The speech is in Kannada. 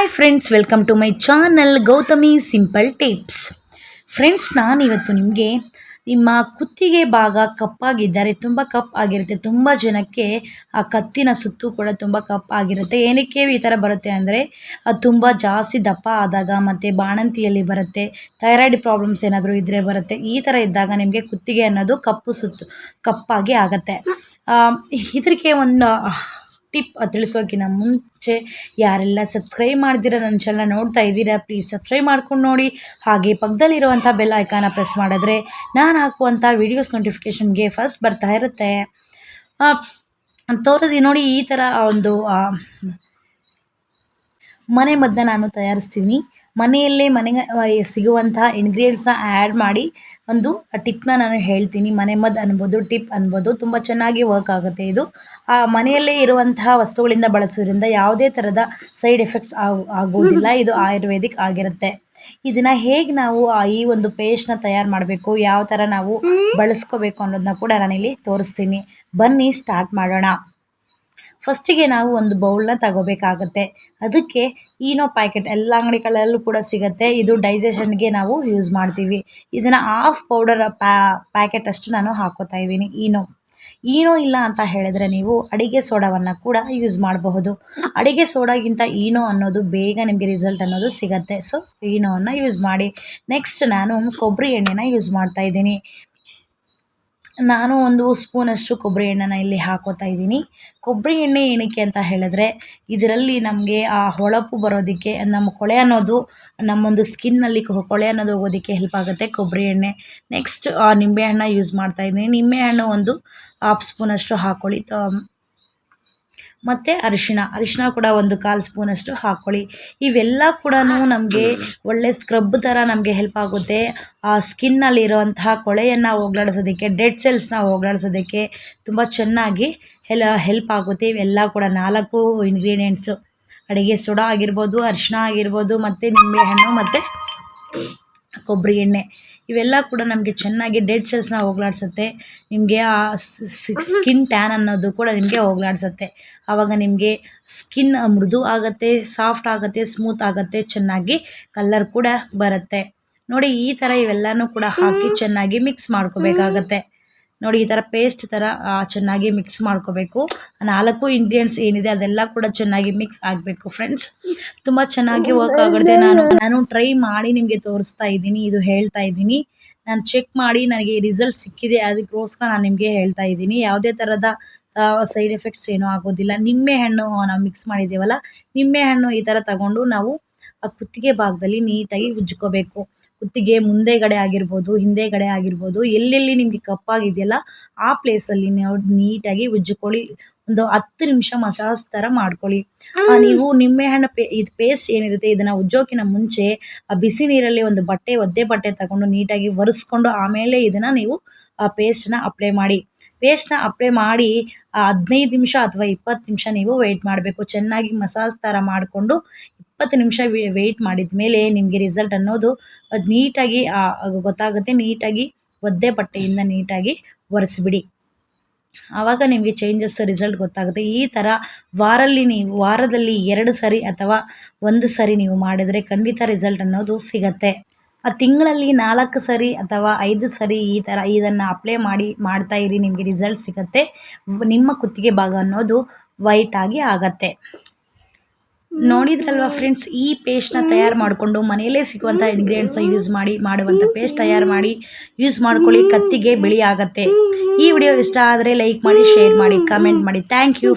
Hi friends welcome to my channel Gautami simple tips friends ನಾನಿವತ್ತು ನಿಮಗೆ ನಿಮ್ಮ ಕುತ್ತಿಗೆ ಭಾಗ ಕಪ್ಪಾಗಿದ್ದಾರೆ ತುಂಬ ಕಪ್ ಆಗಿರುತ್ತೆ. ತುಂಬ ಜನಕ್ಕೆ ಆ ಕತ್ತಿನ ಸುತ್ತು ಕೂಡ ತುಂಬ ಕಪ್ ಆಗಿರುತ್ತೆ. ಏನಕ್ಕೆ ಈ ಥರ ಬರುತ್ತೆ ಅಂದರೆ, ಅದು ತುಂಬ ಜಾಸ್ತಿ ದಪ್ಪ ಆದಾಗ ಮತ್ತು ಬಾಣಂತಿಯಲ್ಲಿ ಬರುತ್ತೆ, ಥೈರಾಯ್ಡ್ ಪ್ರಾಬ್ಲಮ್ಸ್ ಏನಾದರೂ ಇದ್ದರೆ ಬರುತ್ತೆ. ಈ ಥರ ಇದ್ದಾಗ ನಿಮಗೆ ಕುತ್ತಿಗೆ ಅನ್ನೋದು ಕಪ್ಪು ಸುತ್ತು, ಕಪ್ಪಾಗಿ ಆಗುತ್ತೆ. ಇದಕ್ಕೆ ಒಂದು ಟಿಪ್ ತಿಳಿಸೋಕ್ಕಿಂತ ಮುಂಚೆ ಯಾರೆಲ್ಲ ಸಬ್ಸ್ಕ್ರೈಬ್ ಮಾಡ್ದಿರ ನನ್ನ ಚಾನಲ್ ನೋಡ್ತಾ ಇದ್ದೀರಾ ಪ್ಲೀಸ್ ಸಬ್ಸ್ಕ್ರೈಬ್ ಮಾಡ್ಕೊಂಡು ನೋಡಿ. ಹಾಗೆ ಪಕ್ಕದಲ್ಲಿರುವಂಥ ಬೆಲ್ ಐಕಾನ ಪ್ರೆಸ್ ಮಾಡಿದ್ರೆ ನಾನು ಹಾಕುವಂಥ ವೀಡಿಯೋಸ್ ನೋಟಿಫಿಕೇಷನ್ಗೆ ಫಸ್ಟ್ ಬರ್ತಾ ಇರುತ್ತೆ. ತೋರಿಸಿ ನೋಡಿ ಈ ಥರ ಒಂದು ಮನೆ ಮದ್ದನ್ನ ನಾನು ತಯಾರಿಸ್ತೀನಿ. ಮನೆಯಲ್ಲೇ ಮನೆಗೆ ಸಿಗುವಂತಹ ಇಂಗ್ರೀಡಿಯೆಂಟ್ಸ್ನ ಆ್ಯಡ್ ಮಾಡಿ ಒಂದು ಟಿಪ್ನ ನಾನು ಹೇಳ್ತೀನಿ. ಮನೆ ಮದ್ದು ಅನ್ಬೋದು ಟಿಪ್ ಅನ್ಬೋದು ತುಂಬ ಚೆನ್ನಾಗಿ ವರ್ಕ್ ಆಗುತ್ತೆ ಇದು. ಆ ಮನೆಯಲ್ಲೇ ಇರುವಂತಹ ವಸ್ತುಗಳಿಂದ ಬಳಸೋದ್ರಿಂದ ಯಾವುದೇ ಥರದ ಸೈಡ್ ಎಫೆಕ್ಟ್ಸ್ ಆಗ ಆಗೋದಿಲ್ಲ. ಇದು ಆಯುರ್ವೇದಿಕ್ ಆಗಿರುತ್ತೆ. ಇದನ್ನ ಹೇಗೆ ನಾವು ಈ ಒಂದು ಪೇಸ್ಟ್ನ ತಯಾರು ಮಾಡಬೇಕು ಯಾವ ಥರ ನಾವು ಬಳಸ್ಕೋಬೇಕು ಅನ್ನೋದನ್ನ ಕೂಡ ನಾನಿಲ್ಲಿ ತೋರಿಸ್ತೀನಿ. ಬನ್ನಿ ಸ್ಟಾರ್ಟ್ ಮಾಡೋಣ. ಫಸ್ಟಿಗೆ ನಾವು ಒಂದು ಬೌಲ್ನ ತಗೋಬೇಕಾಗತ್ತೆ. ಅದಕ್ಕೆ ಈನೋ ಪ್ಯಾಕೆಟ್ ಎಲ್ಲ ಅಂಗಡಿಗಳಲ್ಲೂ ಕೂಡ ಸಿಗುತ್ತೆ. ಇದು ಡೈಜೆಷನ್ಗೆ ನಾವು ಯೂಸ್ ಮಾಡ್ತೀವಿ. ಇದನ್ನು ಹಾಫ್ ಪೌಡರ್ ಪ್ಯಾಕೆಟ್ ಅಷ್ಟು ನಾನು ಹಾಕೋತಾ ಇದ್ದೀನಿ ಈನೋ ಈನೋ ಇಲ್ಲ ಅಂತ ಹೇಳಿದ್ರೆ ನೀವು ಅಡಿಗೆ ಸೋಡಾವನ್ನು ಕೂಡ ಯೂಸ್ ಮಾಡಬಹುದು. ಅಡಿಗೆ ಸೋಡಾಗಿಂತ ಈನೋ ಅನ್ನೋದು ಬೇಗ ನಿಮಗೆ ರಿಸಲ್ಟ್ ಅನ್ನೋದು ಸಿಗತ್ತೆ. ಸೊ ಈನೋವನ್ನು ಯೂಸ್ ಮಾಡಿ. ನೆಕ್ಸ್ಟ್ ನಾನು ಕೊಬ್ಬರಿ ಎಣ್ಣೆನ ಯೂಸ್ ಮಾಡ್ತಾ ಇದ್ದೀನಿ. ನಾನು ಒಂದು ಸ್ಪೂನಷ್ಟು ಕೊಬ್ಬರಿ ಎಣ್ಣೆನ ಇಲ್ಲಿ ಹಾಕೋತಾ ಇದ್ದೀನಿ. ಕೊಬ್ಬರಿ ಎಣ್ಣೆ ಏನಕ್ಕೆ ಅಂತ ಹೇಳಿದ್ರೆ, ಇದರಲ್ಲಿ ನಮಗೆ ಆ ಹೊಳಪು ಬರೋದಕ್ಕೆ, ನಮ್ಮ ಕೊಳೆ ಅನ್ನೋದು, ನಮ್ಮೊಂದು ಸ್ಕಿನ್ನಲ್ಲಿ ಕೊಳೆ ಅನ್ನೋದು ಹೋಗೋದಕ್ಕೆ ಹೆಲ್ಪ್ ಆಗುತ್ತೆ ಕೊಬ್ಬರಿ ಎಣ್ಣೆ. ನೆಕ್ಸ್ಟ್ ನಿಂಬೆಹಣ್ಣ ಯೂಸ್ ಮಾಡ್ತಾ ಇದ್ದೀನಿ. ನಿಂಬೆಹಣ್ಣು ಒಂದು ಹಾಫ್ ಸ್ಪೂನಷ್ಟು ಹಾಕ್ಕೊಳ್ಳಿ ಮತ್ತು ಅರಿಶಿಣ. ಅರಿಶಿಣ ಕೂಡ ಒಂದು ಕಾಲು ಸ್ಪೂನಷ್ಟು ಹಾಕ್ಕೊಳ್ಳಿ ಇವೆಲ್ಲ ಕೂಡ ನಮಗೆ ಒಳ್ಳೆ ಸ್ಕ್ರಬ್ ಥರ ನಮಗೆ ಹೆಲ್ಪ್ ಆಗುತ್ತೆ. ಆ ಸ್ಕಿನ್ನಲ್ಲಿರುವಂತಹ ಕೊಳೆಯನ್ನು ಹೋಗ್ಲಾಡಿಸೋದಕ್ಕೆ ಡೆಡ್ ಸೆಲ್ಸ್ನ ಹೋಗ್ಲಾಡಿಸೋದಕ್ಕೆ ತುಂಬ ಚೆನ್ನಾಗಿ ಹೆಲ್ ಹೆಲ್ಪ್ ಆಗುತ್ತೆ. ಇವೆಲ್ಲ ಕೂಡ ನಾಲ್ಕು ಇಂಗ್ರೀಡಿಯೆಂಟ್ಸು ಅಡುಗೆ ಸೋಡಾ ಆಗಿರ್ಬೋದು, ಅರಿಶಿಣ ಆಗಿರ್ಬೋದು, ಮತ್ತು ನಿಂಬೆಹಣ್ಣು ಮತ್ತು ಕೊಬ್ಬರಿ ಎಣ್ಣೆ. ಇವೆಲ್ಲ ಕೂಡ ನಮಗೆ ಚೆನ್ನಾಗಿ ಡೆಡ್ ಸೆಲ್ಸ್ನ ಹೋಗ್ಲಾಡ್ಸುತ್ತೆ. ನಿಮಗೆ ಆ ಸ್ಕಿನ್ ಟ್ಯಾನ್ ಅನ್ನೋದು ಕೂಡ ನಿಮಗೆ ಹೋಗ್ಲಾಡ್ಸುತ್ತೆ. ಆವಾಗ ನಿಮಗೆ ಸ್ಕಿನ್ ಮೃದು ಆಗುತ್ತೆ ಸಾಫ್ಟ್ ಆಗುತ್ತೆ ಸ್ಮೂತ್ ಆಗುತ್ತೆ ಚೆನ್ನಾಗಿ ಕಲ್ಲರ್ ಕೂಡ ಬರುತ್ತೆ. ನೋಡಿ ಈ ಥರ ಇವೆಲ್ಲನೂ ಕೂಡ ಹಾಕಿ ಚೆನ್ನಾಗಿ ಮಿಕ್ಸ್ ಮಾಡ್ಕೋಬೇಕಾಗತ್ತೆ. ನೋಡಿ, ಈ ಥರ ಪೇಸ್ಟ್ ಥರ ಚೆನ್ನಾಗಿ ಮಿಕ್ಸ್ ಮಾಡ್ಕೋಬೇಕು. ನಾಲ್ಕು ಇಂಗ್ರೀಡಿಯೆಂಟ್ಸ್ ಏನಿದೆ, ಅದೆಲ್ಲ ಕೂಡ ಚೆನ್ನಾಗಿ ಮಿಕ್ಸ್ ಆಗಬೇಕು ಫ್ರೆಂಡ್ಸ್ ತುಂಬ ಚೆನ್ನಾಗಿ ವರ್ಕ್ ಆಗಿದೆ ನಾನು ನಾನು ಟ್ರೈ ಮಾಡಿ ನಿಮಗೆ ತೋರಿಸ್ತಾ ಇದ್ದೀನಿ, ಇದು ಹೇಳ್ತಾ ಇದ್ದೀನಿ. ನಾನು ಚೆಕ್ ಮಾಡಿ ನನಗೆ ರಿಸಲ್ಟ್ ಸಿಕ್ಕಿದೆ ಅದಕ್ಕೋಸ್ಕರ ನಾನು ನಿಮಗೆ ಹೇಳ್ತಾ ಇದ್ದೀನಿ. ಯಾವುದೇ ಥರದ ಸೈಡ್ ಎಫೆಕ್ಟ್ಸ್ ಏನೂ ಆಗೋದಿಲ್ಲ. ನಿಂಬೆ ಹಣ್ಣು ನಾವು ಮಿಕ್ಸ್ ಮಾಡಿದ್ದೇವಲ್ಲ, ನಿಂಬೆ ಹಣ್ಣು ಈ ಥರ ತಗೊಂಡು ನಾವು ಆ ಕುತ್ತಿಗೆ ಭಾಗದಲ್ಲಿ ನೀಟಾಗಿ ಉಜ್ಕೋಬೇಕು ಕುತ್ತಿಗೆ ಮುಂದೆಗಡೆ ಆಗಿರ್ಬೋದು ಹಿಂದೆಗಡೆ ಆಗಿರ್ಬೋದು ಎಲ್ಲೆಲ್ಲಿ ನಿಮಗೆ ಕಪ್ಪಾಗಿದೆಯಲ್ಲ ಆ ಪ್ಲೇಸಲ್ಲಿ ನೀವು ನೀಟಾಗಿ ಉಜ್ಜಿಕೊಳ್ಳಿ. ಒಂದು ಹತ್ತು ನಿಮಿಷ ಮಸಾಜ್ ಥರ ಮಾಡ್ಕೊಳ್ಳಿ. ನೀವು ನಿಂಬೆಹಣ್ಣು ಪೇ ಇದು ಪೇಸ್ಟ್ ಏನಿರುತ್ತೆ ಇದನ್ನು ಉಜ್ಜೋಕಿನ ಮುಂಚೆ ಆ ಬಿಸಿ ನೀರಲ್ಲಿ ಒಂದು ಬಟ್ಟೆ ಒದ್ದೆ ಬಟ್ಟೆ ತಗೊಂಡು ನೀಟಾಗಿ ಒರೆಸ್ಕೊಂಡು ಆಮೇಲೆ ಇದನ್ನು ನೀವು ಆ ಪೇಸ್ಟನ್ನ ಅಪ್ಲೈ ಮಾಡಿ. ಪೇಸ್ಟ್ನ ಅಪ್ಲೈ ಮಾಡಿ ಹದಿನೈದು ನಿಮಿಷ ಅಥವಾ ಇಪ್ಪತ್ತು ನಿಮಿಷ ನೀವು ವೆಯ್ಟ್ ಮಾಡಬೇಕು. ಚೆನ್ನಾಗಿ ಮಸಾಜ್ ಥರ ಮಾಡಿಕೊಂಡು ಇಪ್ಪತ್ತು ನಿಮಿಷ ವೆಯ್ಟ್ ಮಾಡಿದ ಮೇಲೆ ನಿಮಗೆ ರಿಸಲ್ಟ್ ಅನ್ನೋದು ಅದು ನೀಟಾಗಿ ಗೊತ್ತಾಗುತ್ತೆ. ನೀಟಾಗಿ ಒದ್ದೆ ಬಟ್ಟೆಯಿಂದ ನೀಟಾಗಿ ಒರೆಸ್ಬಿಡಿ. ಆವಾಗ ನಿಮಗೆ ಚೇಂಜಸ್ ರಿಸಲ್ಟ್ ಗೊತ್ತಾಗುತ್ತೆ. ಈ ಥರ ವಾರಲ್ಲಿ ನೀವು, ವಾರದಲ್ಲಿ ಎರಡು ಸರಿ ಅಥವಾ ಒಂದು ಸರಿ ನೀವು ಮಾಡಿದರೆ ಖಂಡಿತ ರಿಸಲ್ಟ್ ಅನ್ನೋದು ಸಿಗತ್ತೆ. ಆ ತಿಂಗಳಲ್ಲಿ ನಾಲ್ಕು ಸರಿ ಅಥವಾ ಐದು ಸರಿ ಈ ಥರ ಇದನ್ನು ಅಪ್ಲೈ ಮಾಡಿ, ಮಾಡ್ತಾ ಇರಿ, ನಿಮಗೆ ರಿಸಲ್ಟ್ ಸಿಗುತ್ತೆ. ನಿಮ್ಮ ಕುತ್ತಿಗೆ ಭಾಗ ಅನ್ನೋದು ವೈಟಾಗಿ ಆಗತ್ತೆ. ನೋಡಿದ್ರಲ್ವ ಫ್ರೆಂಡ್ಸ್ ಈ ಪೇಸ್ಟ್ನ ತಯಾರು ಮಾಡಿಕೊಂಡು ಮನೆಯಲ್ಲೇ ಸಿಗುವಂಥ ಇಂಗ್ರೀಡಿಯೆಂಟ್ಸ್ನ ಯೂಸ್ ಮಾಡಿ ಮಾಡುವಂಥ ಪೇಸ್ಟ್ ತಯಾರು ಮಾಡಿ ಯೂಸ್ ಮಾಡ್ಕೊಳ್ಳಿ, ಕತ್ತಿಗೆ ಬಿಳಿ ಆಗುತ್ತೆ. ಈ ವಿಡಿಯೋ ಇಷ್ಟ ಆದರೆ ಲೈಕ್ ಮಾಡಿ ಶೇರ್ ಮಾಡಿ ಕಮೆಂಟ್ ಮಾಡಿ. Thank you